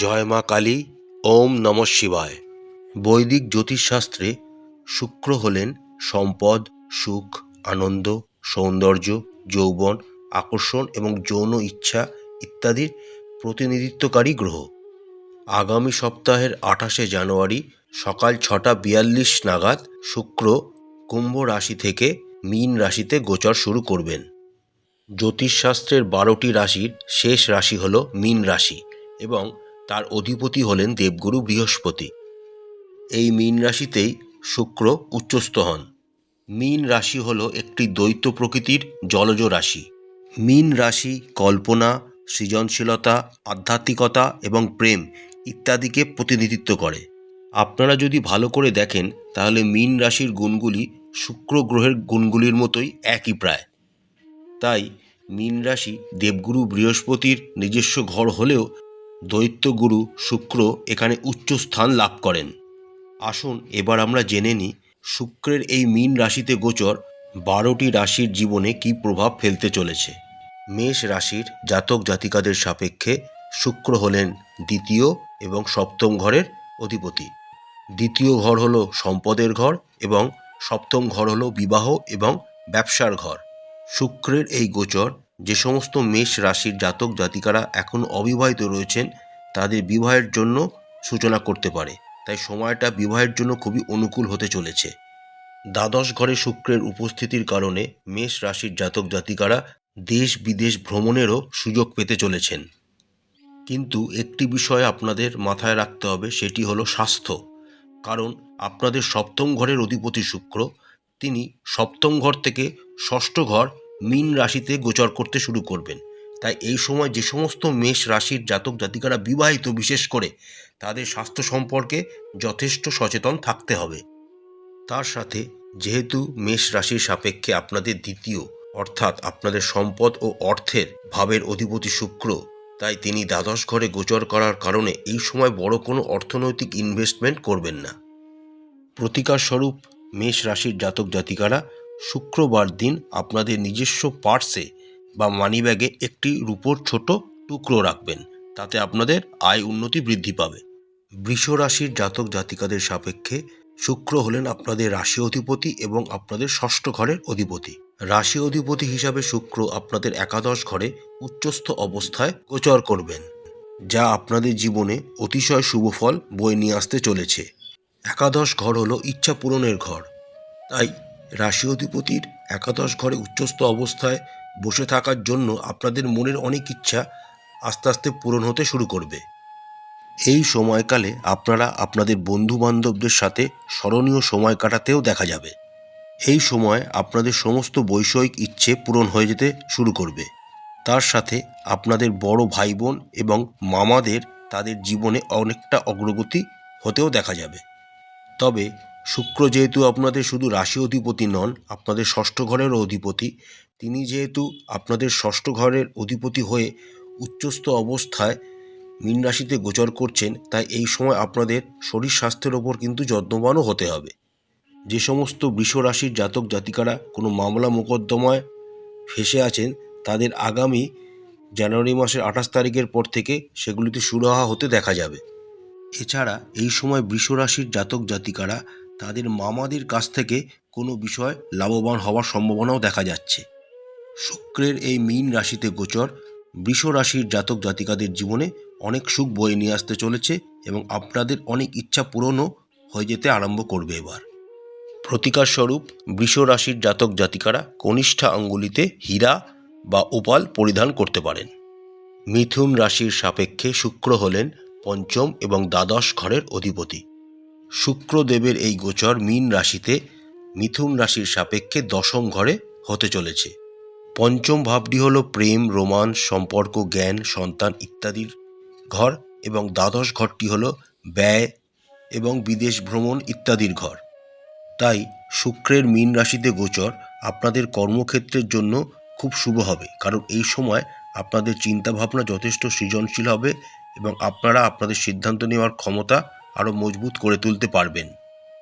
জয় মা কালী, ওম নম শিবায়। বৈদিক জ্যোতিষশাস্ত্রে শুক্র হলেন সম্পদ, সুখ, আনন্দ, সৌন্দর্য, যৌবন, আকর্ষণ এবং যৌন ইচ্ছা ইত্যাদির প্রতিনিধিত্বকারী গ্রহ। আগামী সপ্তাহের আঠাশে জানুয়ারি সকাল ছটা বিয়াল্লিশ নাগাদ শুক্র কুম্ভ রাশি থেকে মীন রাশিতে গোচর শুরু করবেন। জ্যোতিষশাস্ত্রের বারোটি রাশির শেষ রাশি হল মীন রাশি এবং তার অধিপতি হলেন দেবগুরু বৃহস্পতি। এই মীন রাশিতেই শুক্র উচ্চস্থ হন। মীন রাশি হল একটি দ্বৈত প্রকৃতির জলজ রাশি। মীন রাশি কল্পনা, সৃজনশীলতা, আধ্যাত্মিকতা এবং প্রেম ইত্যাদিকে প্রতিনিধিত্ব করে। আপনারা যদি ভালো করে দেখেন, তাহলে মীন রাশির গুণগুলি শুক্র গ্রহের গুণগুলির মতোই একই প্রায়। তাই মীন রাশি দেবগুরু বৃহস্পতির নিজস্ব ঘর হলেও দৈত্যগুরু শুক্র এখানে উচ্চ স্থান লাভ করেন। আসুন, এবার আমরা জেনে নিই শুক্রের এই মীন রাশিতে গোচর বারোটি রাশির জীবনে কী প্রভাব ফেলতে চলেছে। মেষ রাশির জাতক জাতিকাদের সাপেক্ষে শুক্র হলেন দ্বিতীয় এবং সপ্তম ঘরের অধিপতি। দ্বিতীয় ঘর হলো সম্পদের ঘর এবং সপ্তম ঘর হলো বিবাহ এবং ব্যবসার ঘর। শুক্রের এই গোচর যে সমস্ত মেষ রাশির জাতক জাতিকারা এখন অবিবাহিত রয়েছেন, তাদের বিবাহের জন্য সূচনা করতে পারে। তাই সময়টা বিবাহের জন্য খুবই অনুকূল হতে চলেছে। দ্বাদশ ঘরে শুক্রের উপস্থিতির কারণে মেষ রাশির জাতক জাতিকারা দেশ বিদেশ ভ্রমণেরও সুযোগ পেতে চলেছেন। কিন্তু একটি বিষয় আপনাদের মাথায় রাখতে হবে, সেটি হলো স্বাস্থ্য। কারণ আপনাদের সপ্তম ঘরের অধিপতি শুক্র, তিনি সপ্তম ঘর থেকে ষষ্ঠ ঘর মীন রাশিতে গোচর করতে শুরু করবেন। তাই এই সময় যে সমস্ত মেষ রাশির জাতক জাতিকারা বিবাহিত, বিশেষ করে তাদের স্বাস্থ্য সম্পর্কে যথেষ্ট সচেতন থাকতে হবে। তার সাথে যেহেতু মেষ রাশির সাপেক্ষে আপনাদের দ্বিতীয়, অর্থাৎ আপনাদের সম্পদ ও অর্থের ভাবের অধিপতি শুক্র, তাই তিনি দ্বাদশ ঘরে গোচর করার কারণে এই সময় বড় কোনো অর্থনৈতিক ইনভেস্টমেন্ট করবেন না। প্রতিকার স্বরূপ মেষ রাশির জাতক জাতিকারা শুক্রবার দিন আপনাদের নিজস্ব পার্সে বা মানিব্যাগে একটি রূপোর ছোট টুকরো রাখবেন। তাতে আপনাদের আয় উন্নতি বৃদ্ধি পাবে। বৃষ রাশির জাতক জাতিকাদের সাপেক্ষে শুক্র হলেন আপনাদের রাশি অধিপতি এবং আপনাদের ষষ্ঠ ঘরের অধিপতি। রাশি অধিপতি হিসাবে শুক্র আপনাদের একাদশ ঘরে উচ্চস্থ অবস্থায় গোচর করবেন, যা আপনাদের জীবনে অতিশয় শুভ ফল বয়ে নিয়ে আসতে চলেছে। একাদশ ঘর হলো ইচ্ছা পূরণের ঘর, তাই রাশি অধিপতির একাদশ ঘরে উচ্চস্থ অবস্থায় বসে থাকার জন্য আপনাদের মনের অনেক ইচ্ছা আস্তে আস্তে পূরণ হতে শুরু করবে। এই সময়কালে আপনারা আপনাদের বন্ধু বান্ধবদের সাথে স্মরণীয় সময় কাটাতেও দেখা যাবে। এই সময় আপনাদের সমস্ত বৈষয়িক ইচ্ছে পূরণ হয়ে যেতে শুরু করবে। তার সাথে আপনাদের বড় ভাই বোন এবং মামাদের তাদের জীবনে অনেকটা অগ্রগতি হতেও দেখা যাবে। তবে শুক্র যেহেতু আপনাদের শুধু রাশি অধিপতি নন, আপনাদের ষষ্ঠ ঘরেরও অধিপতি, তিনি যেহেতু আপনাদের ষষ্ঠ ঘরের অধিপতি হয়ে উচ্চস্থ অবস্থায় মীন রাশিতে গোচর করছেন, তাই এই সময় আপনাদের শরীর স্বাস্থ্যের ওপর কিন্তু যত্নবানও হতে হবে। যে সমস্ত বৃষ রাশির জাতক জাতিকারা কোনো মামলা মোকদ্দমায় ফেসে আছেন, তাদের আগামী জানুয়ারি মাসের আঠাশ তারিখের পর থেকে সেগুলিতে সুরাহা হতে দেখা যাবে। এছাড়া এই সময় বৃষ রাশির জাতক জাতিকারা তাদের মামাদের কাছ থেকে কোনো বিষয় লাভবান হওয়ার সম্ভাবনাও দেখা যাচ্ছে। শুক্রের এই মীন রাশিতে গোচর, বৃষ রাশির জাতক জাতিকাদের জীবনে অনেক সুখ বয়ে নিয়ে আসতে চলেছে এবং আপনাদের অনেক ইচ্ছা পূরণও হয়ে যেতে আরম্ভ করবে এবার। প্রতিকার স্বরূপ বৃষ রাশির জাতক জাতিকারা কনিষ্ঠা আঙ্গুলিতে হীরা বা ওপাল পরিধান করতে পারেন। মিথুন রাশির সাপেক্ষে শুক্র হলেন পঞ্চম এবং দ্বাদশ ঘরের অধিপতি। শুক্রদেবের এই গোচর মীন রাশিতে মিথুন রাশির সাপেক্ষে দশম ঘরে হতে চলেছে। পঞ্চম ভাবটি হলো প্রেম রোমান সম্পর্ক, জ্ঞান, সন্তান ইত্যাদির ঘর এবং দ্বাদশ ঘরটি হল ব্যয় এবং বিদেশ ভ্রমণ ইত্যাদির ঘর। তাই শুক্রের মীন রাশিতে গোচর আপনাদের কর্মক্ষেত্রের জন্য খুব শুভ হবে, কারণ এই সময় আপনাদের চিন্তাভাবনা যথেষ্ট সৃজনশীল হবে এবং আপনারা আপনাদের সিদ্ধান্ত নেওয়ার ক্ষমতা আরও মজবুত করে তুলতে পারবেন,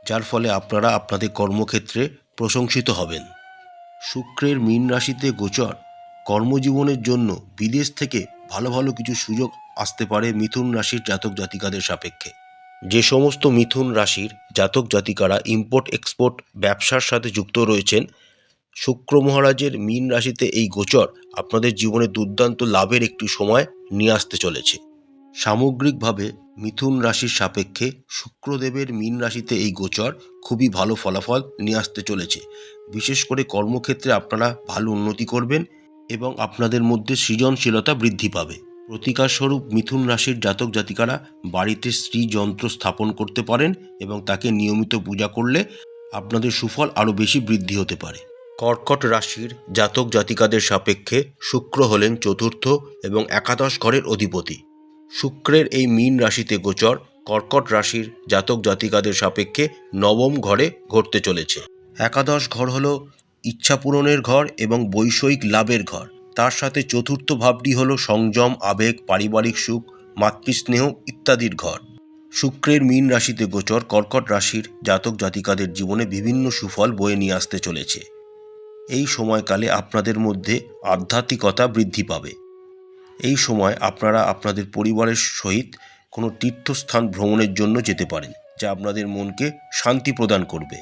যার ফলে আপনারা আপনাদের কর্মক্ষেত্রে প্রশংসিত হবেন। শুক্রের মীন রাশিতে গোচর, কর্মজীবনের জন্য বিদেশ থেকে ভালো ভালো কিছু সুযোগ আসতে পারে মিথুন রাশির জাতক জাতিকাদের সাপেক্ষে। যে সমস্ত মিথুন রাশির জাতক জাতিকারা ইম্পোর্ট এক্সপোর্ট ব্যবসার সাথে যুক্ত রয়েছেন, শুক্র মহারাজের মীন রাশিতে এই গোচর আপনাদের জীবনে দুর্দান্ত লাভের একটি সময় নিয়ে আসতে চলেছে। সামগ্রিকভাবে মিথুন রাশির সাপেক্ষে শুক্রদেবের মীন রাশিতে এই গোচর খুবই ভালো ফলাফল নিয়ে আসতে চলেছে। বিশেষ করে কর্মক্ষেত্রে আপনারা ভালো উন্নতি করবেন এবং আপনাদের মধ্যে সৃজনশীলতা বৃদ্ধি পাবে। প্রতিকারস্বরূপ মিথুন রাশির জাতক জাতিকারা বাড়িতে স্ত্রী যন্ত্র স্থাপন করতে পারেন এবং তাকে নিয়মিত পূজা করলে আপনাদের সুফল আরও বেশি বৃদ্ধি হতে পারে। কর্কট রাশির জাতক জাতিকাদের সাপেক্ষে শুক্র হলেন চতুর্থ এবং একাদশ ঘরের অধিপতি। শুক্রের এই মীন রাশিতে গোচর, কর্কট রাশির জাতক জাতিকাদের সাপেক্ষে নবম ঘরে ঘটতে চলেছে। একাদশ ঘর হলো ইচ্ছা পূরণের ঘর এবং বৈষয়িক লাভের ঘর। তার সাথে চতুর্থ ভাবটি হলো সংযম, আবেগ, পারিবারিক সুখ, মাতৃস্নেহ ইত্যাদির ঘর। শুক্রের মীন রাশিতে গোচর, কর্কট রাশির জাতক জাতিকাদের জীবনে বিভিন্ন সুফল বয়ে নিয়ে আসতে চলেছে। এই সময়কালে আপনাদের মধ্যে আধ্যাত্মিকতা বৃদ্ধি পাবে। এই সময় আপনারা আপনাদের পরিবারের সহিত কোনো তীর্থস্থান ভ্রমণের জন্য যেতে পারেন, যা আপনাদের মনকে শান্তি প্রদান করবে।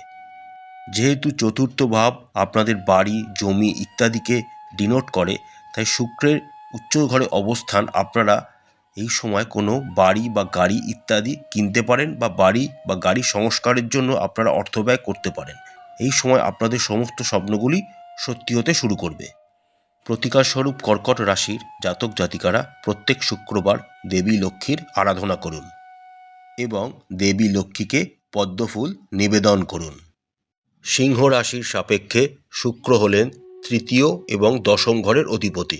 যেহেতু চতুর্থ ভাব আপনাদের বাড়ি, জমি ইত্যাদিকে ডিনোট করে, তাই শুক্রের উচ্চ ঘরে অবস্থান আপনারা এই সময় কোনো বাড়ি বা গাড়ি ইত্যাদি কিনতে পারেন বা বাড়ি বা গাড়ি সংস্কারের জন্য আপনারা অর্থ ব্যয় করতে পারেন। এই সময় আপনাদের সমস্ত স্বপ্নগুলি সত্যি হতে শুরু করবে। প্রতিকারস্বরূপ কর্কট রাশির জাতক জাতিকারা প্রত্যেক শুক্রবার দেবী লক্ষ্মীর আরাধনা করুন এবং দেবী লক্ষ্মীকে পদ্মফুল নিবেদন করুন। সিংহ রাশির সাপেক্ষে শুক্র হলেন তৃতীয় এবং দশম ঘরের অধিপতি।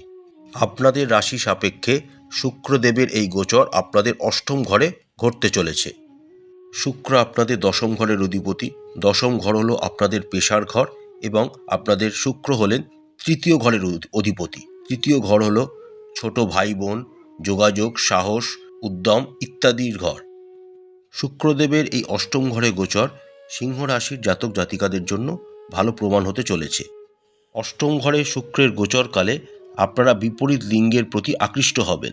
আপনাদের রাশি সাপেক্ষে শুক্রদেবের এই গোচর আপনাদের অষ্টম ঘরে ঘটতে চলেছে। শুক্র আপনাদের দশম ঘরের অধিপতি, দশম ঘর হলো আপনাদের পেশার ঘর এবং আপনাদের শুক্র হলেন তৃতীয় ঘরের অধিপতি। তৃতীয় ঘর হলো ছোট ভাই বোন যোগাযোগ, সাহস, উদ্যম ইত্যাদির ঘর। শুক্রদেবের এই অষ্টম ঘরে গোচর সিংহ রাশির জাতক জাতিকাদের জন্য ভালো প্রমাণ হতে চলেছে। অষ্টম ঘরে শুক্রের গোচরকালে আপনারা বিপরীত লিঙ্গের প্রতি আকৃষ্ট হবেন।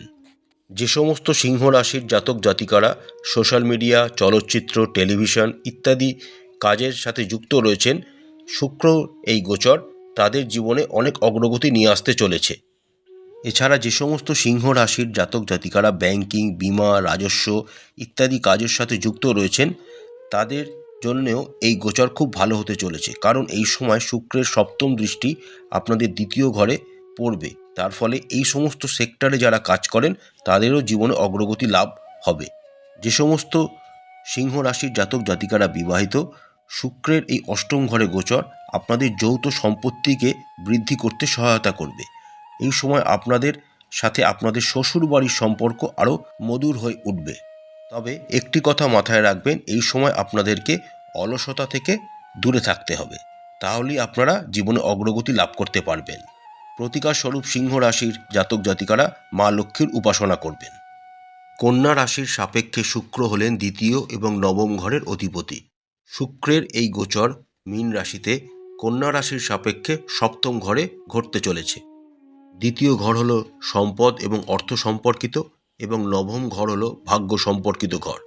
যে সমস্ত সিংহ রাশির জাতক জাতিকারা সোশ্যাল মিডিয়া, চলচ্চিত্র, টেলিভিশন ইত্যাদি কাজের সাথে যুক্ত রয়েছেন, শুক্র এই গোচর তাদের জীবনে অনেক অগ্রগতি নিয়ে আসতে চলেছে। এছাড়া যে সমস্ত সিংহ রাশির জাতক জাতিকারা ব্যাংকিং, বিমা, রাজস্ব ইত্যাদি কাজের সাথে যুক্ত রয়েছেন, তাদের জন্যেও এই গোচর খুব ভালো হতে চলেছে। কারণ এই সময় শুক্রের সপ্তম দৃষ্টি আপনাদের দ্বিতীয় ঘরে পড়বে। তার ফলে এই সমস্ত সেক্টরে যারা কাজ করেন, তাদেরও জীবনে অগ্রগতি লাভ হবে। যে সমস্ত সিংহ রাশির জাতক জাতিকারা বিবাহিত, শুক্রের এই অষ্টম ঘরে গোচর আপনাদের যৌথ সম্পত্তিকে বৃদ্ধি করতে সহায়তা করবে। এই সময় আপনাদের সাথে আপনাদের শ্বশুর বাড়ির সম্পর্ক আরও মধুর হয়ে উঠবে। তবে একটি কথা মাথায় রাখবেন, এই সময় আপনাদেরকে অলসতা থেকে দূরে থাকতে হবে। তাহলেই আপনারা জীবনে অগ্রগতি লাভ করতে পারবেন। প্রতিকার স্বরূপ সিংহ রাশির জাতক জাতিকারা মা লক্ষ্মীর উপাসনা করবেন। কন্যা রাশির সাপেক্ষে শুক্র হলেন দ্বিতীয় এবং নবম ঘরের অধিপতি। শুক্রের এই গোচর মীন রাশিতে কন্যা রাশির সাপেক্ষে সপ্তম ঘরে ঘটতে চলেছে। দ্বিতীয় ঘর হলো সম্পদ এবং অর্থ সম্পর্কিত এবং নবম ঘর হলো ভাগ্য সম্পর্কিত ঘর।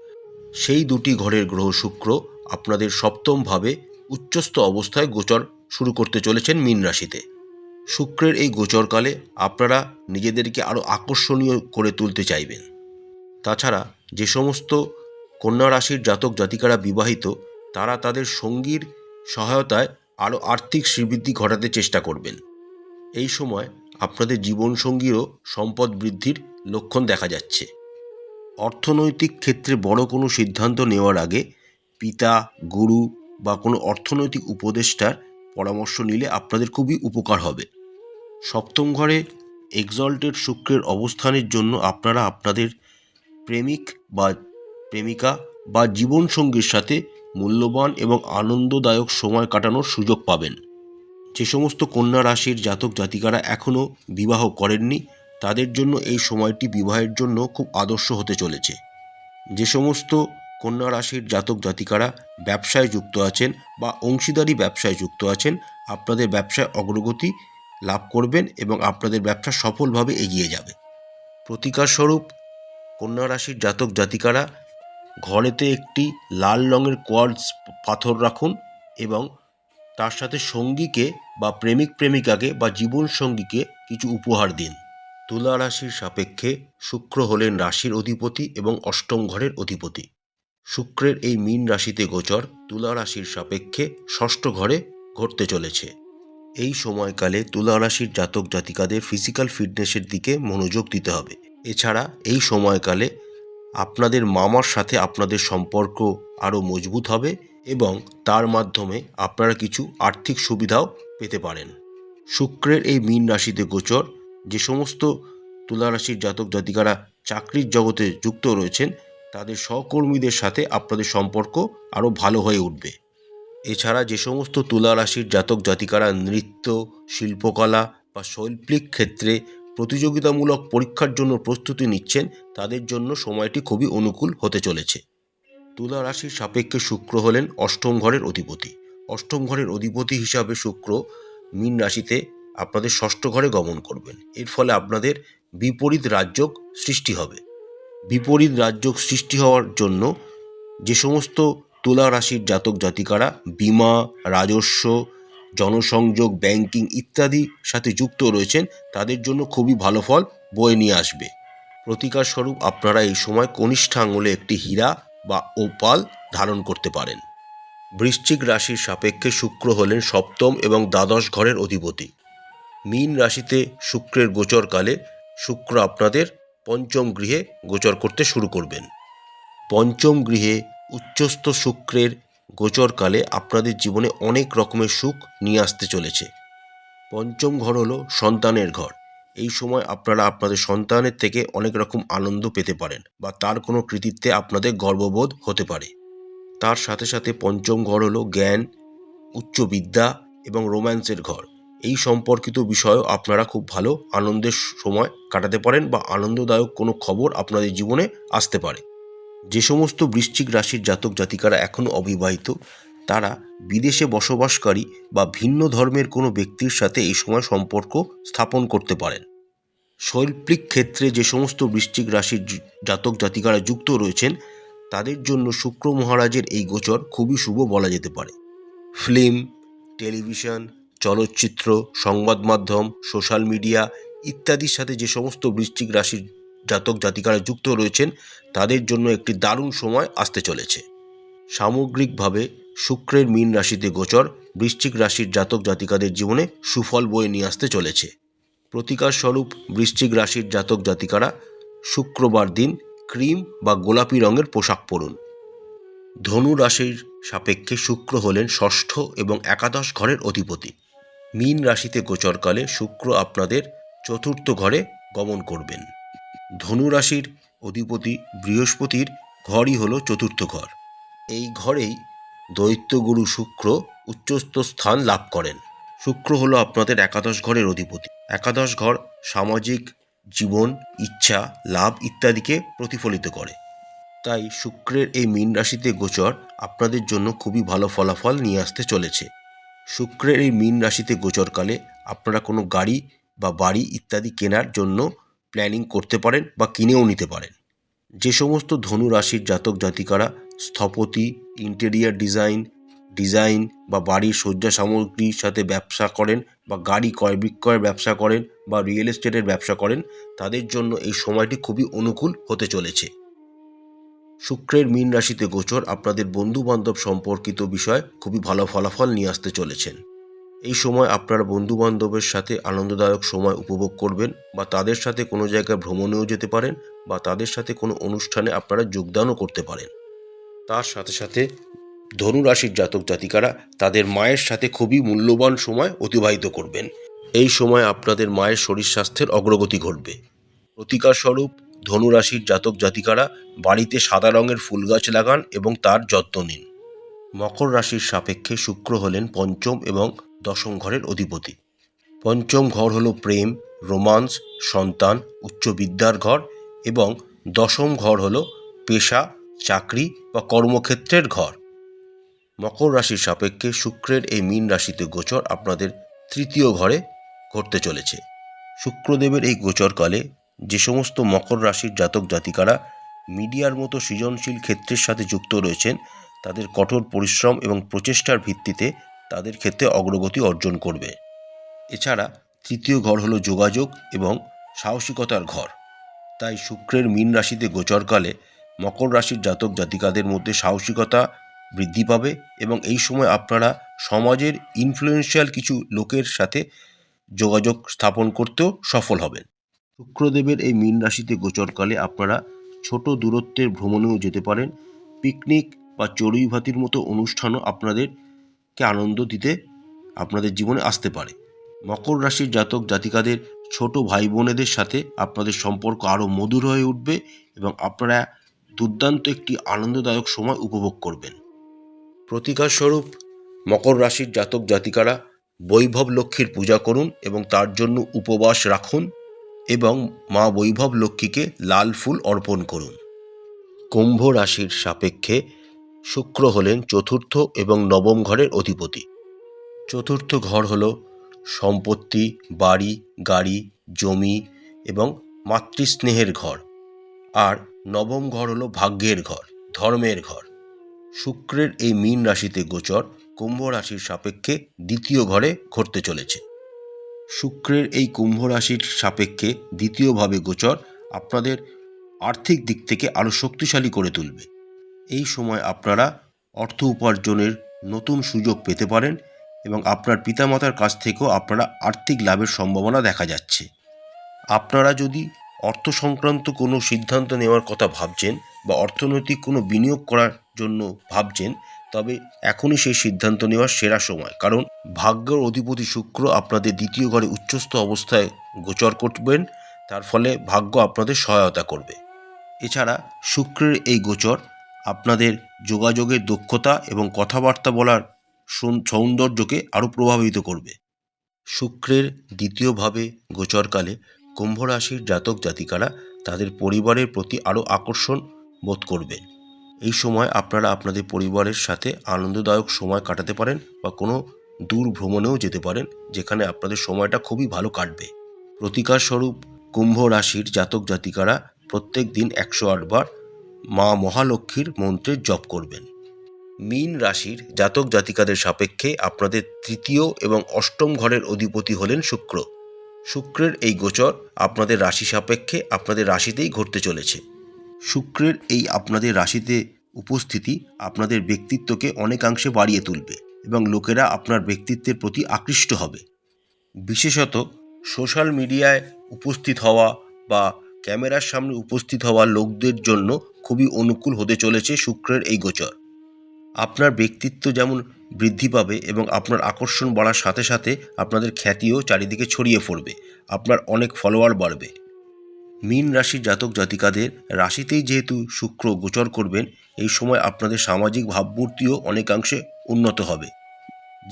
সেই দুটি ঘরের গ্রহ শুক্র আপনাদের সপ্তমভাবে উচ্চস্থ অবস্থায় গোচর শুরু করতে চলেছেন মীন রাশিতে। শুক্রের এই গোচরকালে আপনারা নিজেদেরকে আরও আকর্ষণীয় করে তুলতে চাইবেন। তাছাড়া যে সমস্ত কন্যা রাশির জাতক জাতিকারা বিবাহিত, তারা তাদের সঙ্গীর সহায়তায় আরও আর্থিক শ্রীবৃদ্ধি ঘটাতে চেষ্টা করবেন। এই সময় আপনাদের জীবনসঙ্গীরও সম্পদ বৃদ্ধির লক্ষণ দেখা যাচ্ছে। অর্থনৈতিক ক্ষেত্রে বড় কোনো সিদ্ধান্ত নেওয়ার আগে পিতা, গুরু বা কোনো অর্থনৈতিক উপদেষ্টার পরামর্শ নিলে আপনাদের খুবই উপকার হবে। সপ্তম ঘরে এক্সল্টেড শুক্রের অবস্থানের জন্য আপনারা আপনাদের প্রেমিক বা প্রেমিকা বা জীবনসঙ্গীর সাথে মূল্যবান এবং আনন্দদায়ক সময় কাটানোর সুযোগ পাবেন। যে সমস্ত কন্যা রাশির জাতক জাতিকারা এখনও বিবাহ করেননি, তাদের জন্য এই সময়টি বিবাহের জন্য খুব আদর্শ হতে চলেছে। যে সমস্ত কন্যা রাশির জাতক জাতিকারা ব্যবসায় যুক্ত আছেন বা অংশীদারি ব্যবসায় যুক্ত আছেন, আপনাদের ব্যবসায় অগ্রগতি লাভ করবেন এবং আপনাদের ব্যবসা সফলভাবে এগিয়ে যাবে। প্রতিকারস্বরূপ কন্যা রাশির জাতক জাতিকারা ঘরেতে একটি লাল রঙের কোয়ার্টজ পাথর রাখুন এবং তার সাথে সঙ্গীকে বা প্রেমিক প্রেমিকাকে বা জীবন সঙ্গীকে কিছু উপহার দিন। তুলা রাশির সাপেক্ষে শুক্র হলেন রাশির অধিপতি এবং অষ্টম ঘরের অধিপতি। শুক্রের এই মীন রাশিতে গোচর তুলা রাশির সাপেক্ষে ষষ্ঠ ঘরে ঘটতে চলেছে। এই সময়কালে তুলা রাশির জাতক জাতিকাদের ফিজিক্যাল ফিটনেসের দিকে মনোযোগ দিতে হবে। এছাড়া এই সময়কালে আপনাদের মামার সাথে আপনাদের সম্পর্ক আরও মজবুত হবে এবং তার মাধ্যমে আপনারা কিছু আর্থিক সুবিধাও পেতে পারেন। শুক্রের এই মীন রাশিতে গোচর, যে সমস্ত তুলা রাশির জাতক জাতিকারা চাকরির জগতে যুক্ত রয়েছেন, তাদের সহকর্মীদের সাথে আপনাদের সম্পর্ক আরও ভালো হয়ে উঠবে। এছাড়া যে সমস্ত তুলা রাশির জাতক জাতিকারা নৃত্য, শিল্পকলা বা শৈল্পিক ক্ষেত্রে প্রতিযোগিতামূলক পরীক্ষার জন্য প্রস্তুতি নিচ্ছেন, তাদের জন্য সময়টি খুবই অনুকূল হতে চলেছে। তুলা রাশির সাপেক্ষে শুক্র হলেন অষ্টম ঘরের অধিপতি। অষ্টম ঘরের অধিপতি হিসাবে শুক্র মীন রাশিতে আপনাদের ষষ্ঠ ঘরে গমন করবেন। এর ফলে আপনাদের বিপরীত রাজযোগ সৃষ্টি হবে। বিপরীত রাজযোগ সৃষ্টি হওয়ার জন্য যে সমস্ত তুলা রাশির জাতক জাতিকারা, বিমা, রাজস্ব জনসংযোগ, ব্যাংকিং ইত্যাদি সাথে যুক্ত রয়েছেন, তাদের জন্য খুবই ভালো ফল বয়ে নিয়ে আসবে। প্রতিকার স্বরূপ আপনারা এই সময় কনিষ্ঠ আঙুলে একটি হীরা বা ওপাল ধারণ করতে পারেন। বৃশ্চিক রাশির সাপেক্ষে শুক্র হলেন সপ্তম এবং দ্বাদশ ঘরের অধিপতি। মীন রাশিতে শুক্রের গোচরকালে শুক্র আপনাদের পঞ্চম গৃহে গোচর করতে শুরু করবেন। পঞ্চম গৃহে উচ্চস্থ শুক্রের গোচরকালে আপনাদের জীবনে অনেক রকমের সুখ নিয়ে আসতে চলেছে। পঞ্চম ঘর হলো সন্তানের ঘর। এই সময় আপনারা আপনাদের সন্তানের থেকে অনেক রকম আনন্দ পেতে পারেন বা তার কোনো কৃতিত্বে আপনাদের গর্ববোধ হতে পারে। তার সাথে সাথে পঞ্চম ঘর হলো জ্ঞান, উচ্চ বিদ্যা এবং রোম্যান্সের ঘর। এই সম্পর্কিত বিষয়েও আপনারা খুব ভালো আনন্দের সময় কাটাতে পারেন বা আনন্দদায়ক কোনো খবর আপনাদের জীবনে আসতে পারে। যে সমস্ত বৃশ্চিক রাশির জাতক জাতিকারা এখনও অবিবাহিত, তারা বিদেশে বসবাসকারী বা ভিন্ন ধর্মের কোনো ব্যক্তির সাথে এই সময় সম্পর্ক স্থাপন করতে পারেন। শৈল্পিক ক্ষেত্রে যে সমস্ত বৃশ্চিক রাশির জাতক জাতিকারা যুক্ত রয়েছেন, তাদের জন্য শুক্র মহারাজের এই গোচর খুবই শুভ বলা যেতে পারে। ফিল্ম, টেলিভিশন, চলচ্চিত্র, সংবাদ মাধ্যম, সোশ্যাল মিডিয়া ইত্যাদির সাথে যে সমস্ত বৃশ্চিক রাশির জাতক জাতিকারা যুক্ত রয়েছেন, তাদের জন্য একটি দারুণ সময় আসতে চলেছে। সামগ্রিকভাবে, শুক্রের মীন রাশিতে গোচর, বৃশ্চিক রাশির জাতক জাতিকাদের জীবনে সুফল বয়ে নিয়ে আসতে চলেছে। প্রতিকার স্বরূপ বৃশ্চিক রাশির জাতক জাতিকারা শুক্রবার দিন ক্রিম বা গোলাপি রঙের পোশাক পরুন। ধনু রাশির সাপেক্ষে শুক্র হলেন ষষ্ঠ এবং একাদশ ঘরের অধিপতি। মীন রাশিতে গোচরকালে শুক্র আপনাদের চতুর্থ ঘরে গমন করবেন। ধনু রাশির অধিপতি বৃহস্পতির ঘরই হলো চতুর্থ ঘর। এই ঘরেই দৈত্যগুরু শুক্র উচ্চস্থ স্থান লাভ করেন। শুক্র হলো আপনাদের একাদশ ঘরের অধিপতি। একাদশ ঘর সামাজিক জীবন, ইচ্ছা, লাভ ইত্যাদিকে প্রতিফলিত করে। তাই শুক্রের এই মীন রাশিতে গোচর আপনাদের জন্য খুবই ভালো ফলাফল নিয়ে আসতে চলেছে। শুক্রের এই মীন রাশিতে গোচরকালে আপনারা কোনো গাড়ি বা বাড়ি ইত্যাদি কেনার জন্য প্ল্যানিং করতে পারেন বা কিনেও নিতে পারেন। যে সমস্ত ধনু রাশির জাতক জাতিকারা স্থপতি ইন্টেরিয়ার ডিজাইন ডিজাইন বা বাড়ির শয্যা সামগ্রীর সাথে ব্যবসা করেন বা গাড়ি ক্রয় বিক্রয়ের ব্যবসা করেন বা রিয়েল এস্টেটের ব্যবসা করেন, তাদের জন্য এই সময়টি খুবই অনুকূল হতে চলেছে। শুক্রের মীন রাশিতে গোচর আপনাদের বন্ধু বান্ধব সম্পর্কিত বিষয় খুবই ভালো ফলাফল নিয়ে আসতে চলেছেন। এই সময় আপনারা বন্ধু বান্ধবের সাথে আনন্দদায়ক সময় উপভোগ করবেন বা তাদের সাথে কোনো জায়গায় ভ্রমণেও যেতে পারেন বা তাদের সাথে কোনো অনুষ্ঠানে আপনারা যোগদানও করতে পারেন। তার সাথে সাথে ধনু রাশির জাতক জাতিকারা তাদের মায়ের সাথে খুবই মূল্যবান সময় অতিবাহিত করবেন। এই সময় আপনাদের মায়ের শরীর স্বাস্থ্যের অগ্রগতি ঘটবে। প্রতিকার স্বরূপ ধনু রাশির জাতক জাতিকারা বাড়িতে সাদা রঙের ফুল গাছ লাগান এবং তার যত্ন নিন। মকর রাশির সাপেক্ষে শুক্র হলেন পঞ্চম এবং দশম ঘরের অধিপতি। পঞ্চম ঘর হলো প্রেম, রোমান্স, সন্তান উচ্চ বিদ্যার ঘর এবং দশম ঘর হলো পেশা, চাকরি বা কর্মক্ষেত্রের ঘর। মকর রাশির সাপেক্ষে শুক্রের এই মীন রাশিতে গোচর আপনাদের তৃতীয় ঘরে ঘটতে চলেছে। শুক্রদেবের এই গোচরকালে যে সমস্ত মকর রাশির জাতক জাতিকারা মিডিয়ার মতো সৃজনশীল ক্ষেত্রের সাথে যুক্ত রয়েছেন, তাদের কঠোর পরিশ্রম এবং প্রচেষ্টার ভিত্তিতে তাদের ক্ষেত্রে অগ্রগতি অর্জন করবে। এছাড়া তৃতীয় ঘর হলো যোগাযোগ এবং সাহসিকতার ঘর। তাই শুক্রের মীন রাশিতে গোচরকালে মকর রাশির জাতক জাতিকাদের মধ্যে সাহসিকতা বৃদ্ধি পাবে এবং এই সময় আপনারা সমাজের ইনফ্লুয়েন্সিয়াল কিছু লোকের সাথে যোগাযোগ স্থাপন করতেও সফল হবেন। শুক্রদেবের এই মীন রাশিতে গোচরকালে আপনারা ছোট দূরত্বের ভ্রমণেও যেতে পারেন। পিকনিক বা চড়ুই ভাতির মতো অনুষ্ঠানও আপনাদেরকে আনন্দ দিতে আপনাদের জীবনে আসতে পারে। মকর রাশির জাতক জাতিকাদের ছোট ভাই বোনেদের সাথে আপনাদের সম্পর্ক আরও মধুর হয়ে উঠবে এবং আপনারা দুর্দান্ত একটি আনন্দদায়ক সময় উপভোগ করবেন। প্রতিকার স্বরূপ মকর রাশির জাতক জাতিকারা বৈভব লক্ষ্মীর পূজা করুন এবং তার জন্য উপবাস রাখুন এবং মা বৈভব লক্ষ্মীকে লাল ফুল অর্পণ করুন। কুম্ভ রাশির সাপেক্ষে শুক্র হলেন চতুর্থ এবং নবম ঘরের অধিপতি। চতুর্থ ঘর হল সম্পত্তি, বাড়ি, গাড়ি, জমি এবং মাতৃস্নেহের ঘর। আর নবম ঘর হলো ভাগ্যের ঘর, ধর্মের ঘর। শুক্রের এই মীন রাশিতে গোচর কুম্ভ রাশির সাপেক্ষে দ্বিতীয় ঘরে ঘটতে চলেছে। শুক্রের এই কুম্ভ রাশির সাপেক্ষে দ্বিতীয়ভাবে গোচর আপনাদের আর্থিক দিক থেকে আরও শক্তিশালী করে তুলবে। এই সময় আপনারা অর্থ উপার্জনের নতুন সুযোগ পেতে পারেন এবং আপনার পিতামাতার কাছ থেকেও আপনারা আর্থিক লাভের সম্ভাবনা দেখা যাচ্ছে। আপনারা যদি অর্থ সংক্রান্ত কোনো সিদ্ধান্ত নেওয়ার কথা ভাবছেন বা অর্থনৈতিক কোনো বিনিয়োগ করার জন্য ভাবছেন, তবে এখনই সেই সিদ্ধান্ত নেওয়ার সেরা সময়। কারণ ভাগ্যের অধিপতি শুক্র আপনাদের দ্বিতীয় ঘরে উচ্চস্থ অবস্থায় গোচর করবেন, তার ফলে ভাগ্য আপনাদের সহায়তা করবে। এছাড়া শুক্রের এই গোচর আপনাদের যোগাযোগের দক্ষতা এবং কথাবার্তা বলার সৌন্দর্যকে আরও প্রভাবিত করবে। শুক্রের দ্বিতীয়ভাবে গোচরকালে কুম্ভ রাশির জাতক জাতিকারা তাদের পরিবারের প্রতি আরও আকর্ষণ বোধ করবেন এই সময় আপনারা আপনাদের পরিবারের সাথে আনন্দদায়ক সময় কাটাতে পারেন বা কোনো দূর ভ্রমণেও যেতে পারেন, যেখানে আপনাদের সময়টা খুবই ভালো কাটবে। প্রতিকার স্বরূপ কুম্ভ রাশির জাতক জাতিকারা প্রত্যেক দিন একশো আটবার মা মহালক্ষ্মীর মন্ত্রের জপ করবেন। মীন রাশির জাতক জাতিকাদের সাপেক্ষে আপনাদের তৃতীয় এবং অষ্টম ঘরের অধিপতি হলেন শুক্র। শুক্রের এই গোচর আপনাদের রাশি সাপেক্ষে আপনাদের রাশিতেই ঘটতে চলেছে। শুক্রের এই আপনাদের রাশিতে উপস্থিতি আপনাদের ব্যক্তিত্বকে অনেকাংশে বাড়িয়ে তুলবে এবং লোকেরা আপনার ব্যক্তিত্বের প্রতি আকৃষ্ট হবে। বিশেষত সোশ্যাল মিডিয়ায় উপস্থিত হওয়া বা ক্যামেরার সামনে উপস্থিত হওয়া লোকদের জন্য খুবই অনুকূল হতে চলেছে শুক্রের এই গোচর। আপনার ব্যক্তিত্ব যেমন বৃদ্ধি পাবে এবং আপনার আকর্ষণ বাড়ার সাথে সাথে আপনাদের খ্যাতিও চারিদিকে ছড়িয়ে পড়বে, আপনার অনেক ফলোয়ার বাড়বে। মীন রাশির জাতক জাতিকাদের রাশিতেই যেহেতু শুক্র গোচর করবেন, এই সময় আপনাদের সামাজিক ভাবমূর্তিও অনেকাংশে উন্নত হবে,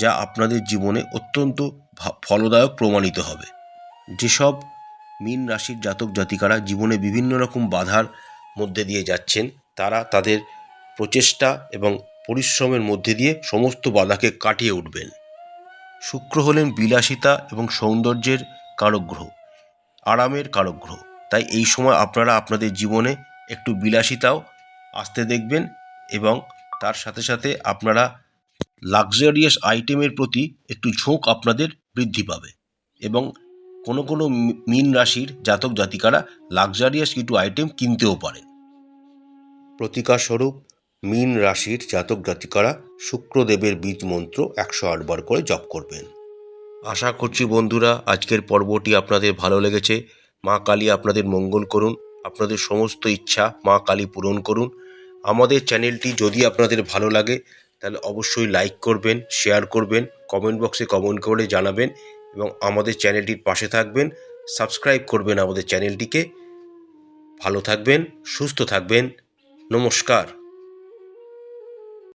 যা আপনাদের জীবনে অত্যন্ত ফলদায়ক প্রমাণিত হবে। যেসব মীন রাশির জাতক জাতিকারা জীবনে বিভিন্ন রকম বাধার মধ্যে দিয়ে যাচ্ছেন, তারা তাদের প্রচেষ্টা এবং পরিশ্রমের মধ্যে দিয়ে সমস্ত বাধাকে কাটিয়ে উঠবেন। শুক্র হলেন বিলাসিতা এবং সৌন্দর্যের কারক গ্রহ আরামের কারক গ্রহ তাই এই সময় আপনারা আপনাদের জীবনে একটু বিলাসিতাও আসতে দেখবেন এবং তার সাথে সাথে আপনারা লাক্সারিয়াস আইটেমের প্রতি একটু ঝোঁক আপনাদের বৃদ্ধি পাবে এবং কোনো কোনো মীন রাশির জাতক জাতিকারা লাক্সারিয়াস কিছু আইটেম কিনতেও পারেন প্রতিকার স্বরূপ মীন রাশির জাতক জাতিকারা শুক্রদেবের বীজ মন্ত্র একশো আটবার করে জপ করবেন। আশা করছি বন্ধুরা, আজকের পর্বটি আপনাদের ভালো লেগেছে। মা কালী আপনাদের মঙ্গল করুন, আপনাদের সমস্ত ইচ্ছা মা কালী পূরণ করুন। আমাদের চ্যানেলটি যদি আপনাদের ভালো লাগে, তাহলে অবশ্যই লাইক করবেন শেয়ার করবেন কমেন্ট বক্সে কমেন্ট করে জানাবেন। এবং আমাদের চ্যানেলটির পাশে থাকবেন সাবস্ক্রাইব করবেন আমাদের চ্যানেলটিকে। ভালো থাকবেন সুস্থ থাকবেন। নমস্কার।